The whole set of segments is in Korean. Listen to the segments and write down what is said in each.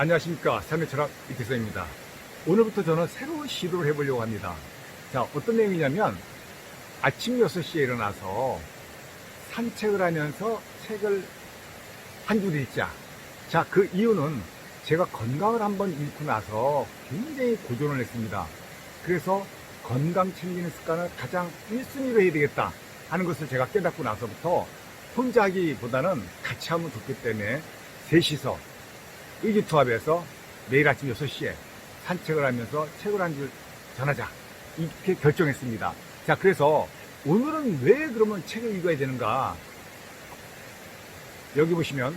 안녕하십니까. 삶의 철학 이태성입니다. 오늘부터 저는 새로운 시도를 해보려고 합니다. 자, 어떤 내용이냐면 아침 6시에 일어나서 산책을 하면서 책을 한 줄 읽자. 자, 그 이유는 제가 건강을 한번 잃고 나서 굉장히 고전을 했습니다. 그래서 건강 챙기는 습관을 가장 1순위로 해야 되겠다 하는 것을 제가 깨닫고 나서부터 혼자 하기보다는 같이 하면 좋기 때문에 셋이서 의기투합해서 매일 아침 6시에 산책을 하면서 책을 한 줄 전하자. 이렇게 결정했습니다. 자, 그래서 오늘은 왜 그러면 책을 읽어야 되는가? 여기 보시면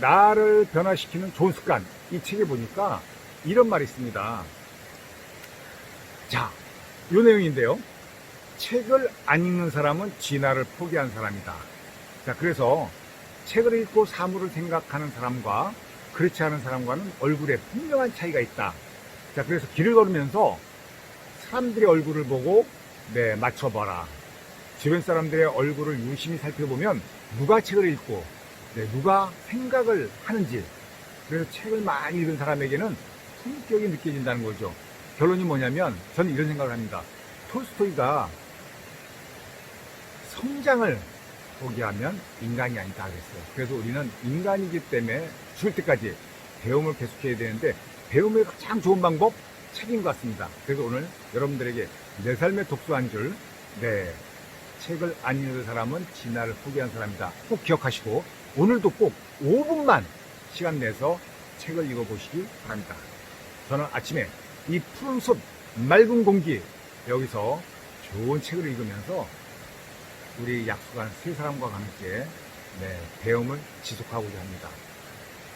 나를 변화시키는 좋은 습관 이 책에 보니까 이런 말이 있습니다. 자, 요 내용인데요. 책을 안 읽는 사람은 진화를 포기한 사람이다. 자, 그래서 책을 읽고 사물을 생각하는 사람과 그렇지 않은 사람과는 얼굴에 분명한 차이가 있다. 자, 그래서 길을 걸으면서 사람들의 얼굴을 보고 네, 맞춰봐라. 주변 사람들의 얼굴을 유심히 살펴보면 누가 책을 읽고 네, 누가 생각을 하는지 그래서 책을 많이 읽은 사람에게는 품격이 느껴진다는 거죠. 결론이 뭐냐면 저는 이런 생각을 합니다. 톨스토이가 성장을 포기하면 인간이 아니다 그랬어요. 그래서 우리는 인간이기 때문에 죽을 때까지 배움을 계속해야 되는데 배움의 가장 좋은 방법 책인 것 같습니다. 그래서 오늘 여러분들에게 내 삶의 독서 한 줄, 네, 책을 안 읽는 사람은 진화를 포기한 사람이다. 꼭 기억하시고 오늘도 꼭 5분만 시간 내서 책을 읽어보시기 바랍니다. 저는 아침에 이 푸른 숲, 맑은 공기 여기서 좋은 책을 읽으면서 우리 약속한 세 사람과 함께 네, 배움을 지속하고자 합니다.